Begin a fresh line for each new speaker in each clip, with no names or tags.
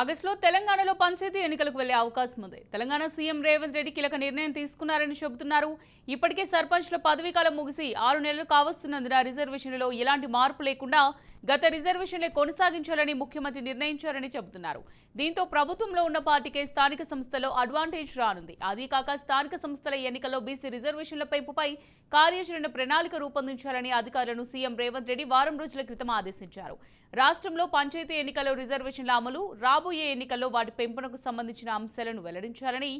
ఆగస్టులో తెలంగాణలో పంచాయతీ ఎన్నికలకు వెళ్ళే అవకాశం ఉంది. తెలంగాణ సీఎం రేవంత్ రెడ్డి కీలక నిర్ణయం తీసుకున్నారని చెబుతున్నారు. ఇప్పటికే సర్పంచ్ల పదవీకాలం ముగిసి ఆరు నెలలు కావస్తున్నందున రిజర్వేషన్లలో ఎలాంటి మార్పు లేకుండా గత రిజర్వేషన్లే కొనసాగించాలని ముఖ్యమంత్రి నిర్ణయించారని చెబుతున్నారు. దీంతో ప్రభుత్వంలో ఉన్న పార్టీకే స్థానిక సంస్థలో అడ్వాంటేజ్ రానుంది. అదీ కాక స్థానిక సంస్థల ఎన్నికల్లో బీసీ రిజర్వేషన్ల పెంపుపై కార్యాచరణ ప్రణాళిక రూపొందించాలని అధికారులను సీఎం రేవంత్ రెడ్డి వారం రోజుల క్రితం ఆదేశించారు. రాష్ట్రంలో పంచాయతీ ఎన్నికల్లో రిజర్వేషన్ల అమలు రాబోయే ఎన్నికల్లో వాటి పెంపునకు సంబంధించిన అంశాలను వెల్లడించాలని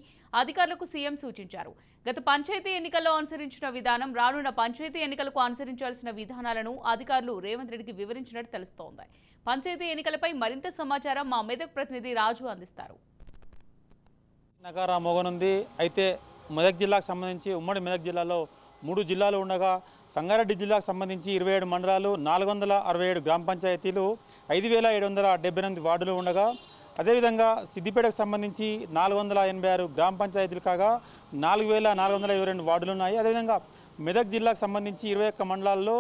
అధికారులకు సీఎం సూచించారు. గత పంచాయతీ ఎన్నికల్లో అనుసరించిన విధానం రానున్న పంచాయతీ ఎన్నికలకు అనుసరించాల్సిన విధానాలను అధికారులు రేవంత్ రెడ్డికి వివరించినట్టు తెలుస్తోంది. పంచాయతీ ఎన్నికలపై మరింత సమాచారం మా మెదక్ ప్రతినిధి రాజు అందిస్తారు.
నగారా మోగనుంది. అయితే మెదక్ జిల్లాకు సంబంధించి ఉమ్మడి మెదక్ జిల్లాలో మూడు జిల్లాలు ఉండగా సంగారెడ్డి జిల్లాకు సంబంధించి ఇరవై ఏడు మండలాలు నాలుగు వందల అరవై ఏడు గ్రామ పంచాయతీలు ఐదు వేల ఏడు వందల డెబ్బై ఎనిమిది వార్డులు ఉండగా అదేవిధంగా సిద్దిపేటకు సంబంధించి నాలుగు వందల ఎనభై ఆరు గ్రామ పంచాయతీలు కాగా నాలుగు వేల నాలుగు వందల ఇరవై రెండు వార్డులు ఉన్నాయి. అదేవిధంగా మెదక్ జిల్లాకు సంబంధించి ఇరవై ఒక్క మండలాల్లో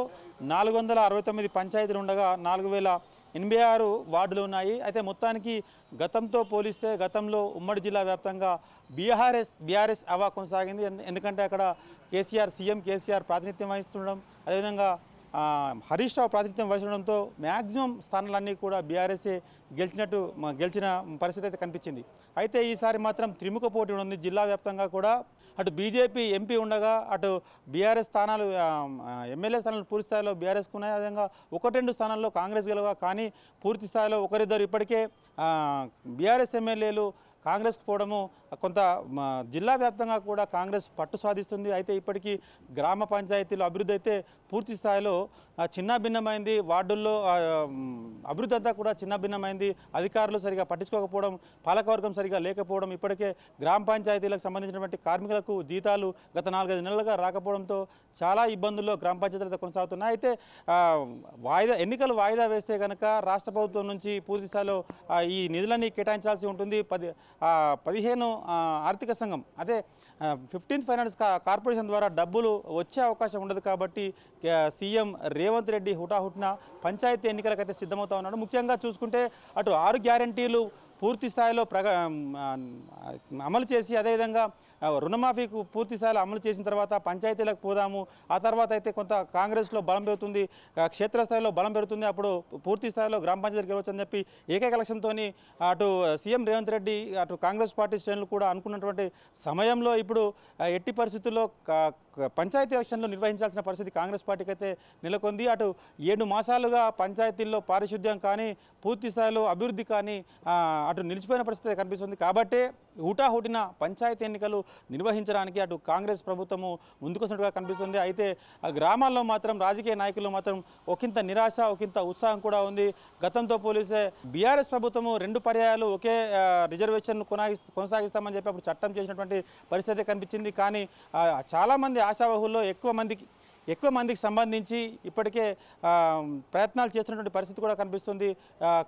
నాలుగు వందల అరవై తొమ్మిది పంచాయతీలు ఉండగా నాలుగు వేల ఎనభై ఆరు వార్డులు ఉన్నాయి. అయితే మొత్తానికి గతంతో పోలిస్తే గతంలో ఉమ్మడి జిల్లా వ్యాప్తంగా బీఆర్ఎస్ బీఆర్ఎస్ అవా కొనసాగింది. ఎందుకంటే అక్కడ కేసీఆర్ సీఎం కేసీఆర్ ప్రాతినిధ్యం వహిస్తుండడం అదేవిధంగా హరీష్ రావు ప్రాతినిధ్యం వహించడంతో మ్యాక్సిమం స్థానాలన్నీ కూడా బీఆర్ఎస్ఏ గెలిచినట్టు గెలిచిన పరిస్థితి అయితే కనిపించింది. అయితే ఈసారి మాత్రం త్రిముఖ పోటీ ఉంది. జిల్లా వ్యాప్తంగా కూడా అటు బీజేపీ ఎంపీ ఉండగా అటు బీఆర్ఎస్ స్థానాలు ఎమ్మెల్యే స్థానాలు పూర్తి స్థాయిలో బీఆర్ఎస్కు ఉన్నాయి. అదేవిధంగా ఒకటి రెండు స్థానాల్లో కాంగ్రెస్ గెలవ కానీ పూర్తి స్థాయిలో ఒకరిద్దరు ఇప్పటికే బీఆర్ఎస్ ఎమ్మెల్యేలు కాంగ్రెస్కి పోవడము కొంత జిల్లా వ్యాప్తంగా కూడా కాంగ్రెస్ పట్టు సాధిస్తుంది. అయితే ఇప్పటికీ గ్రామ పంచాయతీలో అభివృద్ధి అయితే పూర్తి స్థాయిలో చిన్న భిన్నమైంది. వార్డుల్లో అభివృద్ధి అంతా కూడా చిన్నాభిన్నమైంది అధికారులు సరిగా పట్టించుకోకపోవడం పాలకవర్గం సరిగా లేకపోవడం ఇప్పటికే గ్రామ పంచాయతీలకు సంబంధించినటువంటి కార్మికులకు జీతాలు గత నాలుగైదు నెలలుగా రాకపోవడంతో చాలా ఇబ్బందుల్లో గ్రామ పంచాయతీలతో కొనసాగుతున్నాయి. అయితే వాయిదా ఎన్నికలు వాయిదా వేస్తే కనుక రాష్ట్ర ప్రభుత్వం నుంచి పూర్తి స్థాయిలో ఈ నిధులన్నీ కేటాయించాల్సి ఉంటుంది. పది పదిహేను ఆర్థిక సంఘం. అదే ఫిఫ్టీన్త్ ఫైనాన్స్ కార్పొరేషన్ ద్వారా డబ్బులు వచ్చే అవకాశం ఉండదు కాబట్టి సీఎం రేవంత్ రెడ్డి హుటాహుటిన పంచాయతీ ఎన్నికలకైతే సిద్ధమవుతా ఉన్నాడు. ముఖ్యంగా చూసుకుంటే అటు ఆరు గ్యారంటీలు పూర్తి స్థాయిలో ప్రగ అమలు చేసి అదేవిధంగా రుణమాఫీకు పూర్తి స్థాయిలో అమలు చేసిన తర్వాత పంచాయతీలకు పోదాము ఆ తర్వాత అయితే కొంత కాంగ్రెస్లో బలం పెరుగుతుంది క్షేత్రస్థాయిలో బలం పెరుగుతుంది అప్పుడు పూర్తి స్థాయిలో గ్రామ పంచాయతీ గెలవచ్చని చెప్పి ఏకైక లక్ష్యంతో అటు సీఎం రేవంత్ రెడ్డి అటు కాంగ్రెస్ పార్టీ శ్రేణులు కూడా అనుకున్నటువంటి సమయంలో ఇప్పుడు ఎట్టి పరిస్థితుల్లో పంచాయతీ ఎలక్షన్లు నిర్వహించాల్సిన పరిస్థితి కాంగ్రెస్ పార్టీకి అయితే నెలకొంది. అటు ఏడు మాసాలుగా పంచాయతీల్లో పారిశుద్ధ్యం కానీ పూర్తి స్థాయిలో అభివృద్ధి కానీ అటు నిలిచిపోయిన పరిస్థితి కనిపిస్తుంది. కాబట్టే హుటాహుటిన పంచాయతీ ఎన్నికలు నిర్వహించడానికి అటు కాంగ్రెస్ ప్రభుత్వము ముందుకొచ్చినట్టుగా కనిపిస్తుంది. అయితే గ్రామాల్లో మాత్రం రాజకీయ నాయకులు మాత్రం ఒకంత నిరాశ ఒకంత ఉత్సాహం కూడా ఉంది. గతంతో పోలిస్తే బీఆర్ఎస్ ప్రభుత్వము రెండు పర్యాయాలు ఒకే రిజర్వేషన్ కొనాగి కొనసాగిస్తామని చెప్పి అప్పుడు చట్టం చేసినటువంటి పరిస్థితి కనిపించింది. కానీ చాలామంది ఆశావహుల్లో ఎక్కువ మందికి ఎక్కువ మందికి సంబంధించి ఇప్పటికే ప్రయత్నాలు చేస్తున్నటువంటి పరిస్థితి కూడా కనిపిస్తుంది.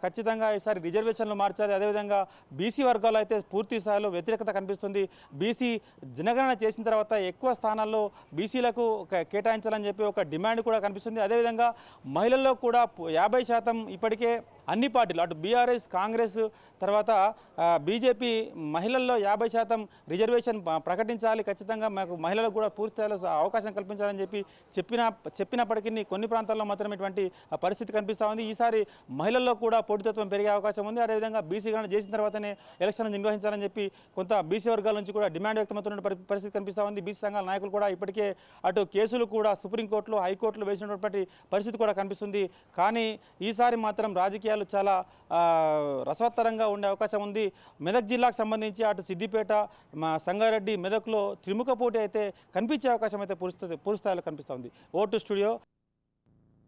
ఖచ్చితంగా ఈసారి రిజర్వేషన్లు మార్చాలి. అదేవిధంగా బీసీ వర్గాల్లో అయితే పూర్తి స్థాయిలో వ్యతిరేకత కనిపిస్తుంది. బీసీ జనగణన చేసిన తర్వాత ఎక్కువ స్థానాల్లో బీసీలకు కేటాయించాలని చెప్పి ఒక డిమాండ్ కూడా కనిపిస్తుంది. అదేవిధంగా మహిళల్లో కూడా యాభై శాతం ఇప్పటికే అన్ని పార్టీలు అటు బీఆర్ఎస్ కాంగ్రెస్ తర్వాత బీజేపీ మహిళల్లో యాభై శాతం రిజర్వేషన్ ప్రకటించాలి. ఖచ్చితంగా మాకు మహిళలకు కూడా పూర్తి అవకాశం కల్పించాలని చెప్పి చెప్పిన చెప్పినప్పటికీ కొన్ని ప్రాంతాల్లో మాత్రం ఇటువంటి పరిస్థితి కనిపిస్తూ ఉంది. ఈసారి మహిళల్లో కూడా పోటీతత్వం పెరిగే అవకాశం ఉంది. అదేవిధంగా బీసీ గణన చేసిన తర్వాతనే ఎలక్షన్ నిర్వహించాలని చెప్పి కొంత బీసీ వర్గాల నుంచి కూడా డిమాండ్ వ్యక్తమవుతున్న పరిస్థితి కనిపిస్తూ ఉంది. బీసీ సంఘాల నాయకులు కూడా ఇప్పటికే అటు కేసులు కూడా సుప్రీంకోర్టులో హైకోర్టులో వేసినటువంటి పరిస్థితి కూడా కనిపిస్తుంది. కానీ ఈసారి మాత్రం రాజకీయ రాజకీయాలు చాలా రసవత్తరంగా ఉండే అవకాశం ఉంది. మెదక్ జిల్లాకు సంబంధించి అటు సిద్దిపేట మా సంగారెడ్డి మెదక్లో త్రిముఖ పోటీ అయితే కనిపించే అవకాశం అయితే పూర్తి పూర్తి స్థాయిలో కనిపిస్తూ ఓటు స్టూడియో